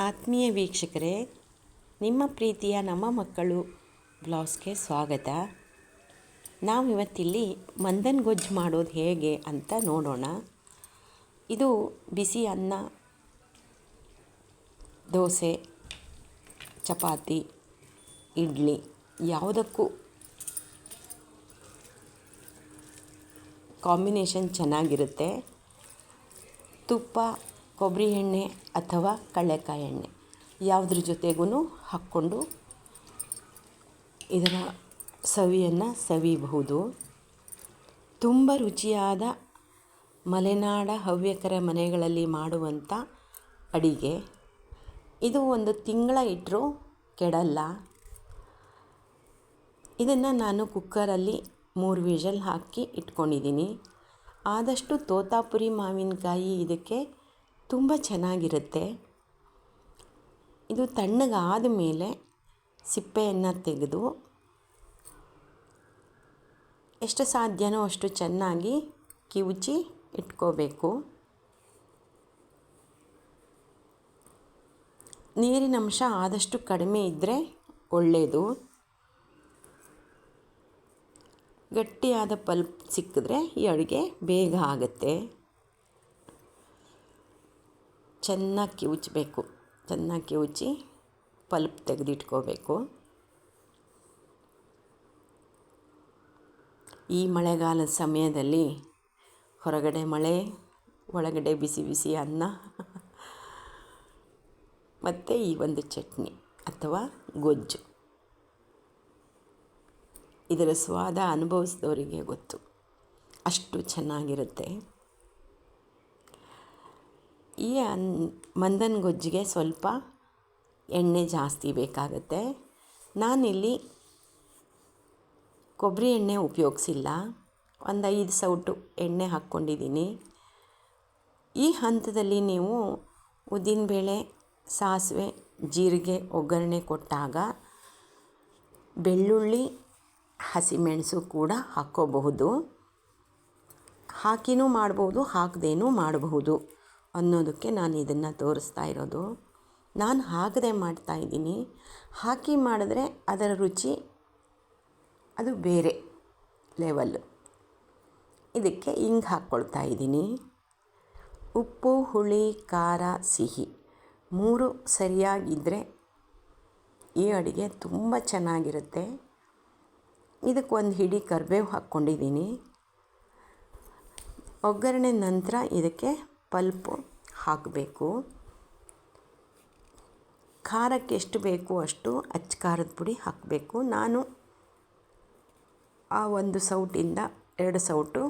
ಆತ್ಮೀಯ ವೀಕ್ಷಕರೇ, ನಿಮ್ಮ ಪ್ರೀತಿಯ ನಮ್ಮ ಮಕ್ಕಳು ಬ್ಲೌಸ್ಗೆ ಸ್ವಾಗತ. ನಾವು ಇವತ್ತಿಲ್ಲಿ ಮಂದನ್ ಗೊಜ್ಜು ಮಾಡೋದು ಹೇಗೆ ಅಂತ ನೋಡೋಣ. ಇದು ಬಿಸಿ ಅನ್ನ, ದೋಸೆ, ಚಪಾತಿ, ಇಡ್ಲಿ, ಯಾವುದಕ್ಕೂ ಕಾಂಬಿನೇಷನ್ ಚೆನ್ನಾಗಿರುತ್ತೆ. ತುಪ್ಪ ಕೊಬ್ಬರಿ ಎಣ್ಣೆ ಅಥವಾ ಕಡಲೆಕಾಯಿ ಎಣ್ಣೆ ಯಾವುದ್ರ ಜೊತೆಗೂ ಹಾಕ್ಕೊಂಡು ಇದರ ಸವಿಯನ್ನು ಸವಿಬಹುದು ತುಂಬ ರುಚಿಯಾದ ಮಲೆನಾಡ ಹವ್ಯಕರ ಮನೆಗಳಲ್ಲಿ ಮಾಡುವಂಥ ಅಡಿಗೆ. ಇದು ಒಂದು ತಿಂಗಳ ಇಟ್ಟರೂ ಕೆಡಲ್ಲ. ಇದನ್ನು ನಾನು ಕುಕ್ಕರಲ್ಲಿ ಮೂರು ವಿಷಲ್ ಹಾಕಿ ಇಟ್ಕೊಂಡಿದ್ದೀನಿ. ಆದಷ್ಟು ತೋತಾಪುರಿ ಮಾವಿನಕಾಯಿ ಇದಕ್ಕೆ ತುಂಬ ಚೆನ್ನಾಗಿರುತ್ತೆ. ಇದು ತಣ್ಣಗಾದ ಮೇಲೆ ಸಿಪ್ಪೆಯನ್ನು ತೆಗೆದು ಎಷ್ಟು ಸಾಧ್ಯನೋ ಅಷ್ಟು ಚೆನ್ನಾಗಿ ಕಿವುಚಿ ಇಟ್ಕೋಬೇಕು. ನೀರಿನಂಶ ಆದಷ್ಟು ಕಡಿಮೆ ಇದ್ದರೆ ಒಳ್ಳೆಯದು ಗಟ್ಟಿಯಾದ ಪಲ್ಪ್ ಸಿಕ್ಕಿದ್ರೆ ಈ ಅಡುಗೆ ಬೇಗ ಆಗುತ್ತೆ. ಚೆನ್ನಾಗಿ ಕಿವುಚಬೇಕು. ಚೆನ್ನಾಗಿ ಕಿವುಚಿ ಪಲ್ಪ್ ತೆಗೆದಿಟ್ಕೋಬೇಕು. ಈ ಮಳೆಗಾಲದ ಸಮಯದಲ್ಲಿ ಹೊರಗಡೆ ಮಳೆ, ಒಳಗಡೆ ಬಿಸಿ ಬಿಸಿ ಅನ್ನ, ಮತ್ತು ಈ ಒಂದು ಚಟ್ನಿ ಅಥವಾ ಗೊಜ್ಜು. ಇದರ ಸ್ವಾದ ಅನುಭವಿಸಿದವರಿಗೆ ಗೊತ್ತು. ಅಷ್ಟು ಚೆನ್ನಾಗಿರುತ್ತೆ. ಈ ಅನ್, ಮಂದನ್ ಗೊಜ್ಜಿಗೆ ಸ್ವಲ್ಪ ಎಣ್ಣೆ ಜಾಸ್ತಿ ಬೇಕಾಗುತ್ತೆ. ನಾನಿಲ್ಲಿ ಕೊಬ್ಬರಿ ಎಣ್ಣೆ ಉಪಯೋಗಿಸಿಲ್ಲ. ಒಂದು ಐದು ಸೌಟು ಎಣ್ಣೆ ಹಾಕ್ಕೊಂಡಿದ್ದೀನಿ. ಈ ಹಂತದಲ್ಲಿ ನೀವು ಉದ್ದಿನಬೇಳೆ ಸಾಸಿವೆ, ಜೀರಿಗೆ, ಒಗ್ಗರಣೆ ಕೊಟ್ಟಾಗ ಬೆಳ್ಳುಳ್ಳಿ, ಹಸಿಮೆಣಸು ಕೂಡ ಹಾಕ್ಕೋಬಹುದು. ಹಾಕಿನೂ ಮಾಡ್ಬೋದು, ಹಾಕದೇನೂ ಮಾಡಬಹುದು. ಅನ್ನೋದಕ್ಕೆ ನಾನು ಇದನ್ನು ತೋರಿಸ್ತಾ ಇರೋದು. ನಾನು ಹಾಕದೆ ಮಾಡ್ತಾಯಿದ್ದೀನಿ ಹಾಕಿ ಮಾಡಿದ್ರೆ ಅದರ ರುಚಿ ಅದು ಬೇರೆ ಲೆವೆಲ್ಲು ಇದಕ್ಕೆ ಹಿಂಗೆ ಹಾಕ್ಕೊಳ್ತಾ ಇದ್ದೀನಿ. ಉಪ್ಪು, ಹುಳಿ, ಖಾರ, ಸಿಹಿ ಮೂರು ಸರಿಯಾಗಿದ್ದರೆ ಈ ಅಡುಗೆ ತುಂಬ ಚೆನ್ನಾಗಿರುತ್ತೆ. ಇದಕ್ಕೆ ಒಂದು ಹಿಡಿ ಕರಿಬೇವು ಹಾಕ್ಕೊಂಡಿದ್ದೀನಿ. ಒಗ್ಗರಣೆ ನಂತರ ಇದಕ್ಕೆ ಪಲ್ಪು ಹಾಕಬೇಕು. ಖಾರಕ್ಕೆ ಎಷ್ಟು ಬೇಕು ಅಷ್ಟು ಅಚ್ಚ ಖಾರದ ಪುಡಿ ಹಾಕಬೇಕು. ನಾನು ಆ ಒಂದು ಸೌಟಿಂದ ಎರಡು ಸೌಟು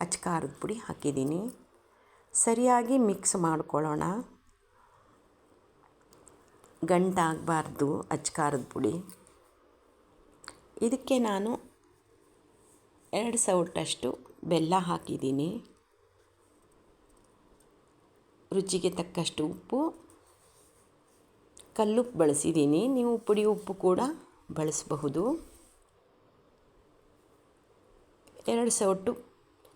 ಅಚ್ಚ ಖಾರದ ಪುಡಿ ಹಾಕಿದ್ದೀನಿ. ಸರಿಯಾಗಿ ಮಿಕ್ಸ್ ಮಾಡ್ಕೊಳ್ಳೋಣ. ಗಂಟಾಗಬಾರ್ದು ಅಚ್ಚ ಖಾರದ ಪುಡಿ. ಇದಕ್ಕೆ ನಾನು ಎರಡು ಸೌಟಷ್ಟು ಬೆಲ್ಲ ಹಾಕಿದ್ದೀನಿ. ರುಚಿಗೆ ತಕ್ಕಷ್ಟು ಉಪ್ಪು. ಕಲ್ಲುಪ್ಪು ಬಳಸಿದ್ದೀನಿ ನೀವು ಪುಡಿ ಉಪ್ಪು ಕೂಡ ಬಳಸಬಹುದು. ಎರಡು ಸೌಟು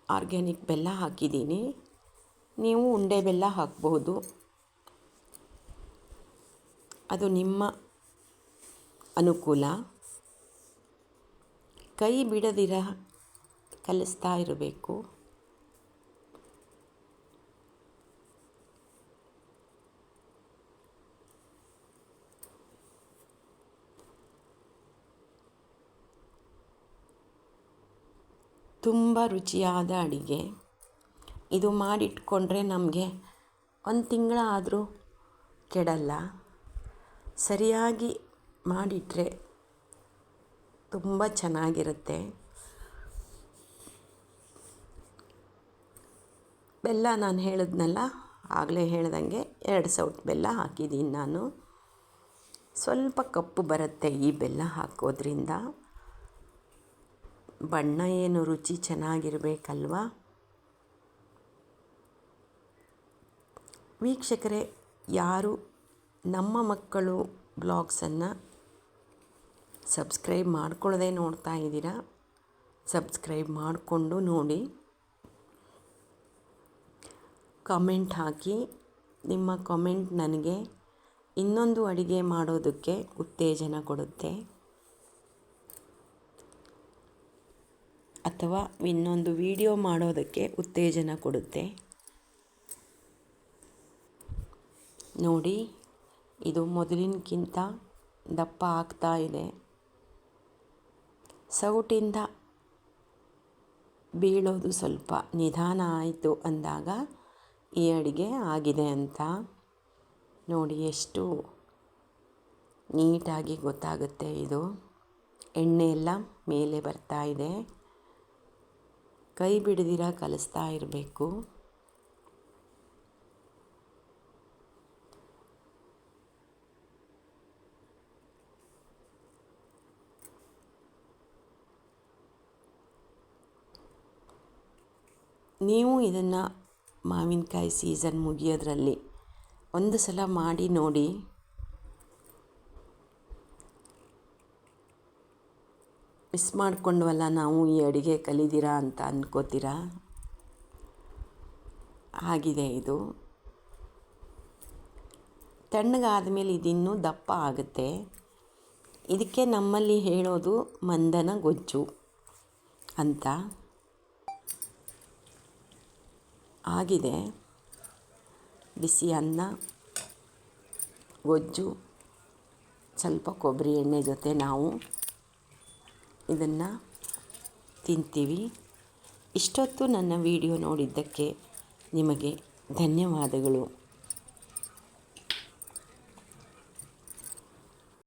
ಆರ್ಗ್ಯಾನಿಕ್ ಬೆಲ್ಲ ಹಾಕಿದ್ದೀನಿ ನೀವು ಉಂಡೆ ಬೆಲ್ಲ ಹಾಕಬಹುದು. ಅದು ನಿಮ್ಮ ಅನುಕೂಲ. ಕೈ ಬಿಡದಿರ ಕಲಿಸ್ತಾ ಇರಬೇಕು. ತುಂಬ ರುಚಿಯಾದ ಅಡುಗೆ. ಇದು ಮಾಡಿಟ್ಕೊಂಡ್ರೆ ನಮಗೆ ಒಂದು ತಿಂಗಳಾದರೂ ಕೆಡಲ್ಲ. ಸರಿಯಾಗಿ ಮಾಡಿಟ್ರೆ ತುಂಬ ಚೆನ್ನಾಗಿರುತ್ತೆ. ಬೆಲ್ಲ ನಾನು ಹೇಳಿದ್ನಲ್ಲ, ಆಗಲೇ ಹೇಳ್ದಂಗೆ ಎರಡು ಸೌಟ್ ಬೆಲ್ಲ ಹಾಕಿದ್ದೀನಿ ನಾನು. ಸ್ವಲ್ಪ ಕಪ್ಪು ಬರುತ್ತೆ ಈ ಬೆಲ್ಲ ಹಾಕೋದ್ರಿಂದ. ಬಣ್ಣ ಏನು ರುಚಿ ಚೆನ್ನಾಗಿರಬೇಕಲ್ವಾ? ವೀಕ್ಷಕರೇ, ಯಾರು ನಮ್ಮ ಮಕ್ಕಳು ಬ್ಲಾಗ್ಸನ್ನು ಸಬ್ಸ್ಕ್ರೈಬ್ ಮಾಡ್ಕೊಳ್ಳದೆ ನೋಡ್ತಾ ಇದ್ದೀರಾ, ಸಬ್ಸ್ಕ್ರೈಬ್ ಮಾಡಿಕೊಂಡು ನೋಡಿ. ಕಮೆಂಟ್ ಹಾಕಿ. ನಿಮ್ಮ ಕಮೆಂಟ್ ನನಗೆ ಇನ್ನೊಂದು ಅಡುಗೆ ಮಾಡೋದಕ್ಕೆ ಉತ್ತೇಜನ ಕೊಡುತ್ತೆ. ಅಥವಾ ಇನ್ನೊಂದು ವಿಡಿಯೋ ಮಾಡೋದಕ್ಕೆ ಉತ್ತೇಜನ ಕೊಡುತ್ತೆ. ನೋಡಿ, ಇದು ಮೊದಲಿನಕ್ಕಿಂತ ದಪ್ಪ ಆಗ್ತಾ ಇದೆ. ಸೌಟಿಂದ ಬೀಳೋದು ಸ್ವಲ್ಪ ನಿಧಾನ ಆಯಿತು ಅಂದಾಗ ಈ ಅಡುಗೆ ಆಗಿದೆ ಅಂತ ನೋಡಿ ಎಷ್ಟು ನೀಟಾಗಿ ಗೊತ್ತಾಗುತ್ತೆ ಇದು. ಎಣ್ಣೆ ಎಲ್ಲ ಮೇಲೆ ಬರ್ತಾ ಇದೆ. ಕೈ ಬಿಡದಿರ ಕಲಿಸ್ತಾ ಇರಬೇಕು. ನೀವು ಇದನ್ನು ಮಾವಿನಕಾಯಿ ಸೀಸನ್ ಮುಗಿಯೋದ್ರಲ್ಲಿ ಒಂದು ಸಲ ಮಾಡಿ ನೋಡಿ. ಮಿಸ್ ಮಾಡಿಕೊಂಡ್ವಲ್ಲ ನಾವು ಈ ಅಡುಗೆ ಕಲಿದಿರಾ ಅಂತ ಅಂದ್ಕೋತೀರಾ ಆಗಿದೆ ಇದು. ತಣ್ಣಗಾದ ಮೇಲೆ ಇದಿನ್ನೂ ದಪ್ಪ ಆಗುತ್ತೆ. ಇದಕ್ಕೆ ನಮ್ಮಲ್ಲಿ ಹೇಳೋದು ಮಂದನ ಗೊಜ್ಜು ಅಂತ. ಆಗಿದೆ. ಬಿಸಿ ಅನ್ನ, ಗೊಜ್ಜು, ಸ್ವಲ್ಪ ಕೊಬ್ಬರಿ ಎಣ್ಣೆ ಜೊತೆ ನಾವು ಇದನ್ನು ತಿಂತೀವಿ. ಇಷ್ಟೊತ್ತು ನನ್ನ ವಿಡಿಯೋ ನೋಡಿದ್ದಕ್ಕೆ ನಿಮಗೆ ಧನ್ಯವಾದಗಳು.